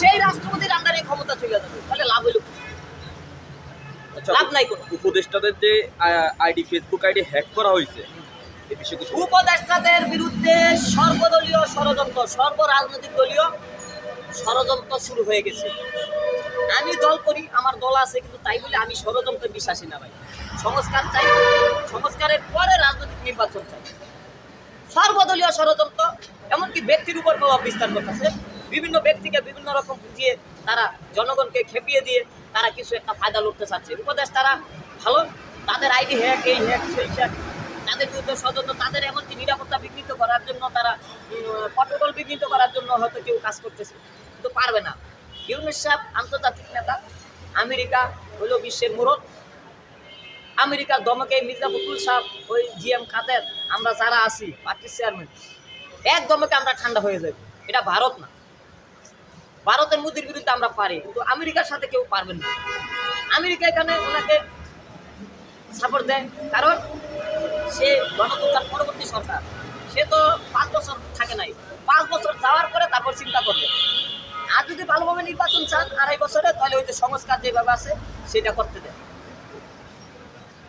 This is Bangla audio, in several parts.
সেই রাষ্ট্রপতির আন্ডারে ক্ষমতা চলে যাবে তাহলে লাভ হইল আচ্ছা লাভ নাই কোনো। উপদেষ্টাদের যে আইডি ফেসবুক আইডি হ্যাক করা হয়েছে উপদেষ্টাদের বিরুদ্ধে সর্বদলীয় ষড়যন্ত্র সর্ব রাজনৈতিক দলীয় ষড়যন্ত্র শুরু হয়ে গেছে। আমি দল করি আমার দল আছে কিন্তু তাই বলে আমি ষড়যন্ত্রে বিশ্বাসী না ভাই। সংস্কার চাই সংস্কারের পরে রাজনৈতিক নির্বাচন চাই। সর্বদলীয় ষড়যন্ত্র এমনকি ব্যক্তির উপর প্রভাব বিস্তার করতেছে। বিভিন্ন ব্যক্তিকে বিভিন্ন রকম বুঝিয়ে তারা জনগণকে খেপিয়ে দিয়ে তারা কিছু একটা ফায়দা লুটতে চাচ্ছে। উপদেশ তারা ভালো, তাদের আইডি হ্যাক, এই হ্যাক, সেই হ্যাক, তাদের বিরুদ্ধে ষড়যন্ত্র তাদের এমনকি নিরাপত্তা বিঘ্নিত করার জন্য তারা প্রটোকল বিঘ্নিত করার জন্য হয়তো কেউ কাজ করতেছে, কিন্তু পারবে না। ইউনিস সাহেব আন্তর্জাতিক নেতা, আমেরিকা হলো বিশ্বের মুরত আমেরিকার দমকে মির্জা ফখরুল সাহেব, ওই জিএম কাদের আমরা যারা আছি, পার্টির চেয়ারম্যান এক দমকে আমরা ঠান্ডা হয়ে যাই। এটা ভারত না। ভারতের মোদির বিরুদ্ধে আমরা পারি, কিন্তু আমেরিকার সাথে কেউ পারবেন না। আমেরিকা এখানে ওনাকে সাপোর্ট দেয়, কারণ সে গণতন্ত্রের পরবর্তী সরকার। সে তো পাঁচ বছর থাকে নাই। পাঁচ বছর যাওয়ার পরে তারপর চিন্তা করবে। আর যদি ভালোভাবে নির্বাচন চান আড়াই বছরে, তাহলে ওই যে সংস্কার যেভাবে আছে, সেটা করতে দেয়।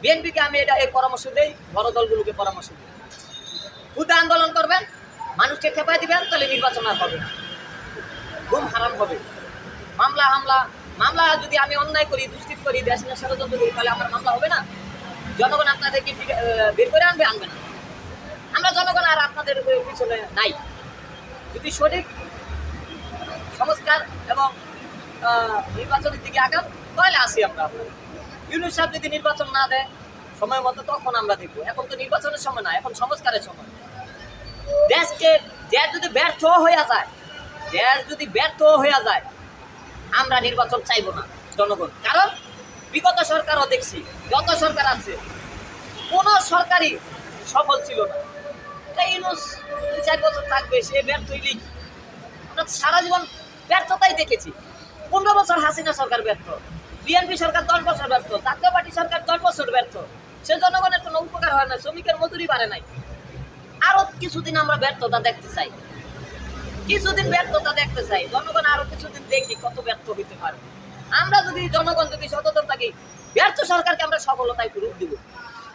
বিএনপিকে আমি এটা এই পরামর্শ দেই, বড় দলগুলোকে পরামর্শ দিই। খুদে আন্দোলন করবেন, মানুষকে খেপাই দিবেন, তাহলে নির্বাচন আর হবে না। ঘুম হারাম হবে। মামলা, হামলা, মামলা যদি আমি অন্যায় করি, দুষ্কৃত করি, দেশ নিয়ে ষড়যন্ত্র করি, তাহলে আমার মামলা হবে না? জনগণ আপনাদেরকে বের করে আনবে আনবে না। আমরা জনগণ আর আপনাদের পিছনে নাই। যদি সঠিক সংস্কার এবং নির্বাচনের দিকে আগাম, তাহলে আসি আমরা। ইউনুস সাহেব যদি নির্বাচন না দেয়, সময় মতো তখন আমরা দেখব। এখন তো নির্বাচনের সময় না, এখন সংস্কারের সময়। দেশকে, দেশ যদি ব্যর্থ হয়ে যায় দেশ যদি ব্যর্থ হয়ে যায়, আমরা নির্বাচন চাইব না, জনগণ। কারণ বিগত সরকারও দেখছি, যত সরকার আছে, কোনো সরকারই সফল ছিল না। দুই চার বছর থাকবে, সে ব্যর্থ হইলেই? আমরা সারা জীবন ব্যর্থতাই দেখেছি। পনেরো বছর হাসিনা সরকার ব্যর্থ, বিএনপি সরকার দশ বছর ব্যর্থ, জাতীয় পার্টি সরকার দশ বছর ব্যর্থ। সে জনগণের কোনো উপকার হয় না, শ্রমিকের মজুরি বাড়ে নাই। আরও কিছুদিন আমরা ব্যর্থতা দেখতে চাই। কিছুদিন ব্যর্থতা দেখতে চাই। জনগণ আরও কিছুদিন দেখি কত ব্যর্থ হইতে পারে। আমরা যদি জনগণ যদি সচেতন থাকি ব্যর্থ সরকারকে আমরা সফলতায় রূপ দিব।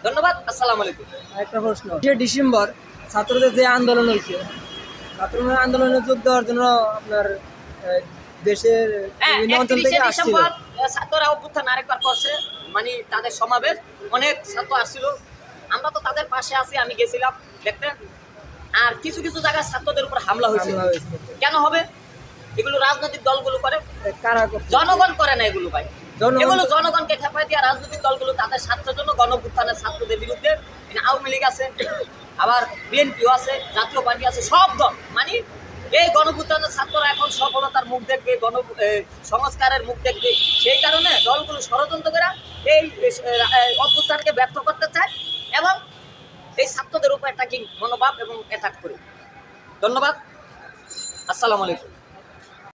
ধন্যবাদ আসসালামু আলাইকুম। একটা প্রশ্ন যে ডিসেম্বর ছাত্রদের যে আন্দোলন হয়েছে ছাত্রদের আন্দোলনে যোগ দেওয়ার জন্য আপনার দেশের হ্যাঁ ডিসেম্বর ছাত্ররা অভ্যুত্থান আরেকবার করছে মানে তাদের সমাবেশ অনেক ছাত্র আসছিল। আমরা তো তাদের পাশে আছি আমি গেছিলাম দেখতে আর কিছু কিছু জায়গায় ছাত্রদের উপর হামলা হয়েছে। কেন হবে? এগুলো রাজনৈতিক দলগুলো করে। জনগণ করে না এগুলো ভাই। এগুলো জনগণকে খেপাই দিয়ে রাজনৈতিক দলগুলো তাদের স্বার্থের জন্য গণভুত্থানের ছাত্রদের বিরুদ্ধে আওয়ামী লীগ আছে আবার বিএনপিও আছে জাতীয় পার্টি আছে সব দল। মানে এই গণভুত্থানের ছাত্ররা এখন সফলতার মুখ দেখবে গণ সংস্কারের মুখ দেখবে। সেই কারণে দলগুলো ষড়যন্ত্র করে এই অভ্যুত্থানকে ব্যর্থ করতে চায় এবং এই ছাত্রদের উপর অ্যাটাকিং মনোভাব এবং অ্যাটাক করে। ধন্যবাদ। আসসালামু আলাইকুম।